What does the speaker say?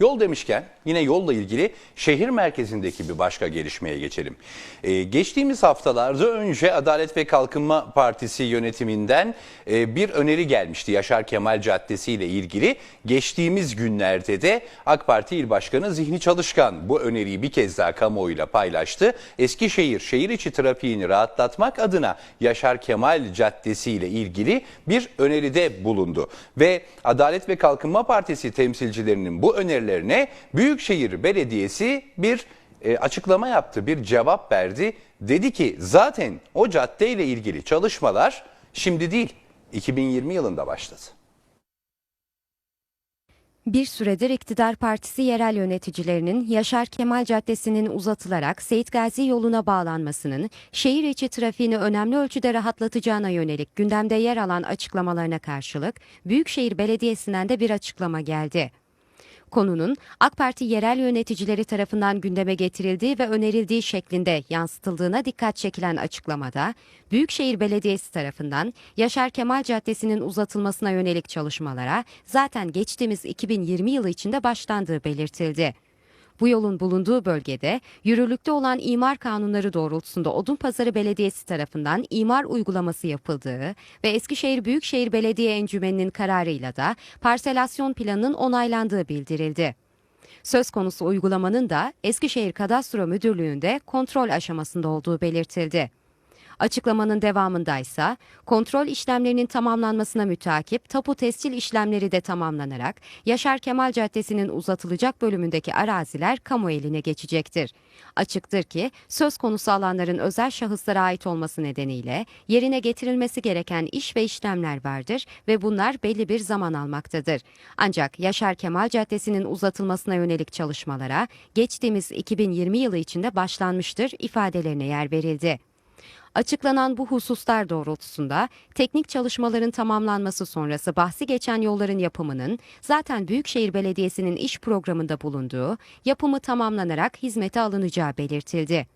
Yol demişken yine yolla ilgili şehir merkezindeki bir başka gelişmeye geçelim. Ee, geçtiğimiz haftalarda önce Adalet ve Kalkınma Partisi yönetiminden e, bir öneri gelmişti Yaşar Kemal Caddesi ile ilgili. Geçtiğimiz günlerde de AK Parti İl Başkanı Zihni Çalışkan bu öneriyi bir kez daha kamuoyuyla paylaştı. Eskişehir şehir içi trafiğini rahatlatmak adına Yaşar Kemal Caddesi ile ilgili bir öneride bulundu. Ve Adalet ve Kalkınma Partisi temsilcilerinin bu önerilerine Büyükşehir Belediyesi bir e, açıklama yaptı, bir cevap verdi. Dedi ki zaten o caddeyle ilgili çalışmalar şimdi değil 2020 yılında başladı. Bir süredir iktidar partisi yerel yöneticilerinin Yaşar Kemal Caddesi'nin uzatılarak Seyit Gazi yoluna bağlanmasının şehir içi trafiğini önemli ölçüde rahatlatacağına yönelik gündemde yer alan açıklamalarına karşılık Büyükşehir Belediyesi'nden de bir açıklama geldi. Konunun AK Parti yerel yöneticileri tarafından gündeme getirildiği ve önerildiği şeklinde yansıtıldığına dikkat çekilen açıklamada, Büyükşehir Belediyesi tarafından Yaşar Kemal Caddesi'nin uzatılmasına yönelik çalışmalara zaten geçtiğimiz 2020 yılı içinde başlandığı belirtildi. Bu yolun bulunduğu bölgede yürürlükte olan imar kanunları doğrultusunda Odunpazarı Belediyesi tarafından imar uygulaması yapıldığı ve Eskişehir Büyükşehir Belediye Encümeni'nin kararıyla da parselasyon planının onaylandığı bildirildi. Söz konusu uygulamanın da Eskişehir Kadastro Müdürlüğü'nde kontrol aşamasında olduğu belirtildi. Açıklamanın devamındaysa kontrol işlemlerinin tamamlanmasına mütakip tapu tescil işlemleri de tamamlanarak Yaşar Kemal Caddesi'nin uzatılacak bölümündeki araziler kamu eline geçecektir. Açıktır ki söz konusu alanların özel şahıslara ait olması nedeniyle yerine getirilmesi gereken iş ve işlemler vardır ve bunlar belli bir zaman almaktadır. Ancak Yaşar Kemal Caddesi'nin uzatılmasına yönelik çalışmalara geçtiğimiz 2020 yılı içinde başlanmıştır ifadelerine yer verildi. Açıklanan bu hususlar doğrultusunda teknik çalışmaların tamamlanması sonrası bahsi geçen yolların yapımının zaten Büyükşehir Belediyesi'nin iş programında bulunduğu yapımı tamamlanarak hizmete alınacağı belirtildi.